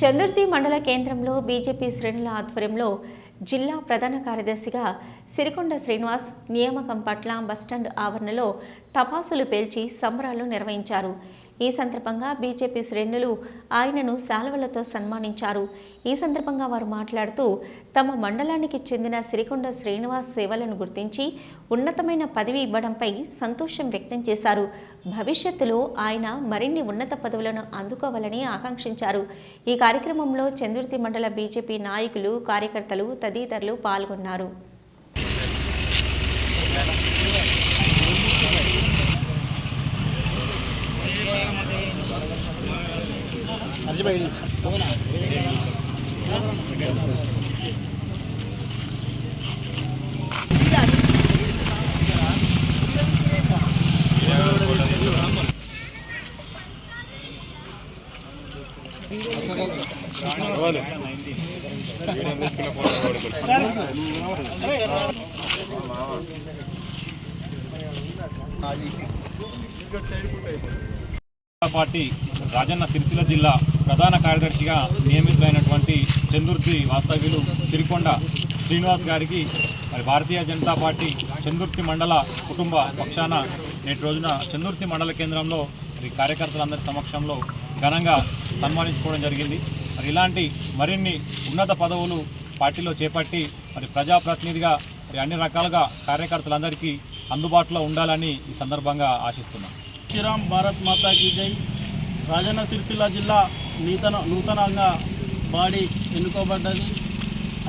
చందుర్తి మండల కేంద్రంలో బీజేపీ శ్రేణుల ఆధ్వర్యంలో జిల్లా ప్రధాన కార్యదర్శిగా సిరికొండ శ్రీనివాస్ నియామకం పట్ల బస్టాండ్ ఆవరణలో టపాసులు పేల్చి సంబరాలు నిర్వహించారు. ఈ సందర్భంగా బీజేపీ శ్రేణులు ఆయనను శాల్వలతో సన్మానించారు. ఈ సందర్భంగా వారు మాట్లాడుతూ తమ మండలానికి చెందిన సిరికొండ శ్రీనివాస్ సేవలను గుర్తించి ఉన్నతమైన పదవి ఇవ్వడంపై సంతోషం వ్యక్తం చేశారు. భవిష్యత్తులో ఆయన మరిన్ని ఉన్నత పదవులను అందుకోవాలని ఆకాంక్షించారు. ఈ కార్యక్రమంలో చందుర్తి మండల బీజేపీ నాయకులు కార్యకర్తలు తదితరులు పాల్గొన్నారు. అది ఇంకొక సైడ్ కూడా అయిపోతుంది పార్టీ రాజన్న సిరిసిల్ల జిల్లా ప్రధాన కార్యదర్శిగా నియమితులైనటువంటి చందుర్తి వాస్తవ్యులు సిరికొండ శ్రీనివాస్ గారికి మరి భారతీయ జనతా పార్టీ చందుర్తి మండల కుటుంబ పక్షాన నేటి రోజున చందుర్తి మండల కేంద్రంలో మరి కార్యకర్తలందరి సమక్షంలో ఘనంగా సన్మానించుకోవడం జరిగింది. మరి ఇలాంటి మరిన్ని ఉన్నత పదవులు పార్టీలో చేపట్టి మరి ప్రజాప్రతినిధిగా మరి అన్ని రకాలుగా కార్యకర్తలందరికీ అందుబాటులో ఉండాలని ఈ సందర్భంగా ఆశిస్తున్నాను శ్రీరామ్ భారత్ మాతా కీ జై. రాజన్న సిరిసిల్ల జిల్లా నూతన నూతనంగా బాడీ ఎన్నుకోబడ్డది.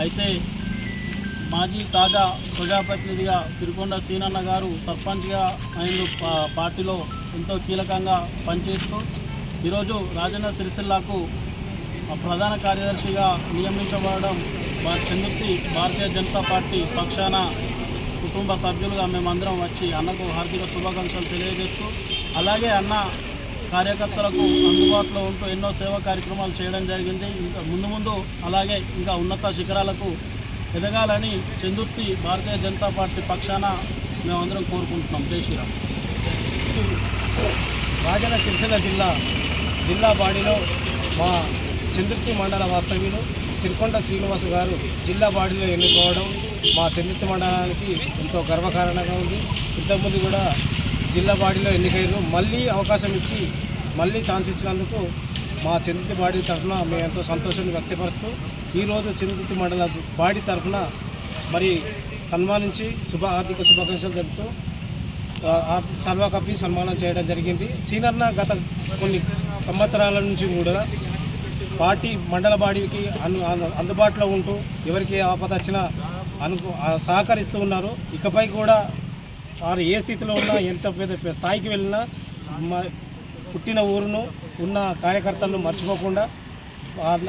అయితే మాజీ తాజా ప్రజాప్రతినిధిగా సిరికొండ సీనన్న గారు సర్పంచ్గా ఆయన పార్టీలో ఎంతో కీలకంగా పనిచేస్తూ ఈరోజు రాజన్న సిరిసిల్లాకు ప్రధాన కార్యదర్శిగా నియమించబడడం మా చందుర్తి భారతీయ జనతా పార్టీ పక్షాన కుటుంబ సభ్యులుగా మేమందరం వచ్చి అన్నకు హార్దిక శుభాకాంక్షలు తెలియజేస్తూ అలాగే అన్న కార్యకర్తలకు అందుబాటులో ఉంటూ ఎన్నో సేవా కార్యక్రమాలు చేయడం జరిగింది. ఇంకా ముందు ముందు అలాగే ఇంకా ఉన్నత శిఖరాలకు ఎదగాలని చందుర్తి భారతీయ జనతా పార్టీ పక్షాన మేమందరం కోరుకుంటున్నాం. జై శ్రీరామ్. రాజన్న సిరిసిల్ల జిల్లా జిల్లా బాడీలో మా చందుర్తి మండల వాస్తవ్యులు సిరికొండ శ్రీనివాసు గారు జిల్లా బాడీలో ఎన్నుకోవడం మా చందుర్తి మండలానికి ఎంతో గర్వకారణంగా ఉంది. ఇంతకుముందు కూడా జిల్లా బాడీలో ఎన్నికయ్యారు మళ్ళీ అవకాశం ఇచ్చి మళ్ళీ ఛాన్స్ ఇచ్చినందుకు మా చంద్రుతి బాడీ తరఫున మేము ఎంతో సంతోషాన్ని వ్యక్తపరుస్తూ ఈరోజు చంద్రుతి మండల బాడీ తరఫున మరి సన్మానించి శుభ ఆర్థిక శుభాకాంక్షలు తెలుపుతూ సర్వకపి కప్పి సన్మానం చేయడం జరిగింది. సీనర్న గత కొన్ని సంవత్సరాల నుంచి కూడా పార్టీ మండల బాడీకి అను అందుబాటులో ఉంటూ ఎవరికి ఆపద వచ్చినా అను సహకరిస్తూ ఉన్నారు. ఇకపై కూడా వారు ఏ స్థితిలో ఉన్నా ఎంత పెద్ద స్థాయికి వెళ్ళినా పుట్టిన ఊరును ఉన్న కార్యకర్తలను మర్చిపోకుండా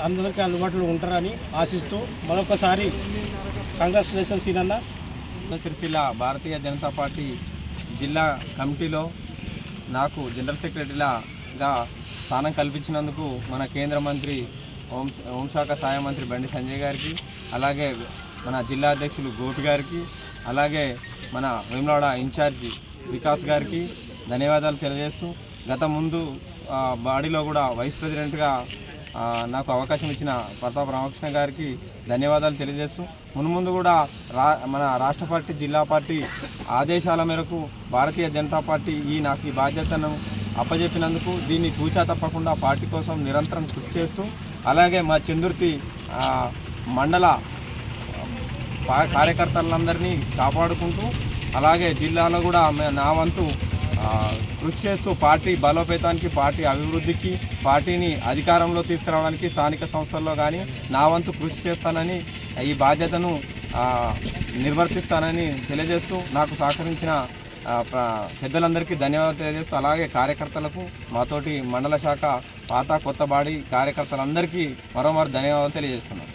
అందరికీ అందుబాటులో ఉంటారని ఆశిస్తూ మరొకసారి కంగ్రాచులేషన్స్ ఈనన్న సిరిసిల్ల భారతీయ జనతా పార్టీ జిల్లా కమిటీలో నాకు జనరల్ సెక్రటరీలాగా స్థానం కల్పించినందుకు మన కేంద్ర మంత్రి హోం హోంశాఖ సహాయ మంత్రి బండి సంజయ్ గారికి అలాగే మన జిల్లా అధ్యక్షులు గోపి గారికి అలాగే మన వేములవాడ ఇన్ఛార్జి వికాస్ గారికి ధన్యవాదాలు తెలియజేస్తూ గత ముందు బాడీలో కూడా వైస్ ప్రెసిడెంట్గా నాకు అవకాశం ఇచ్చిన ప్రతాప్ రామకృష్ణ గారికి ధన్యవాదాలు తెలియజేస్తూ మున్ముందు కూడా రా మన రాష్ట్ర పార్టీ జిల్లా పార్టీ ఆదేశాల మేరకు భారతీయ జనతా పార్టీ ఈ నాకు ఈ బాధ్యతను అప్పజెప్పినందుకు దీన్ని తూచా తప్పకుండా పార్టీ కోసం నిరంతరం కృషి చేస్తూ అలాగే మా చందుర్తి మండల కార్యకర్తలందరినీ కాపాడుకుంటూ అలాగే జిల్లాలో కూడా నా వంతు కృషి చేస్తూ పార్టీ బలోపేతానికి పార్టీ అభివృద్ధికి పార్టీని అధికారంలో తీసుకురావడానికి స్థానిక సంస్థల్లో కానీ నా వంతు కృషి చేస్తానని ఈ బాధ్యతను నిర్వర్తిస్తానని తెలియజేస్తూ నాకు సహకరించిన ప్ర- పెద్దలందరికీ ధన్యవాదాలు తెలియజేస్తూ అలాగే కార్యకర్తలకు మాతోటి మండల శాఖ పాత కొత్తబాడి కార్యకర్తలందరికీ మరోమారు ధన్యవాదాలు తెలియజేస్తున్నాను.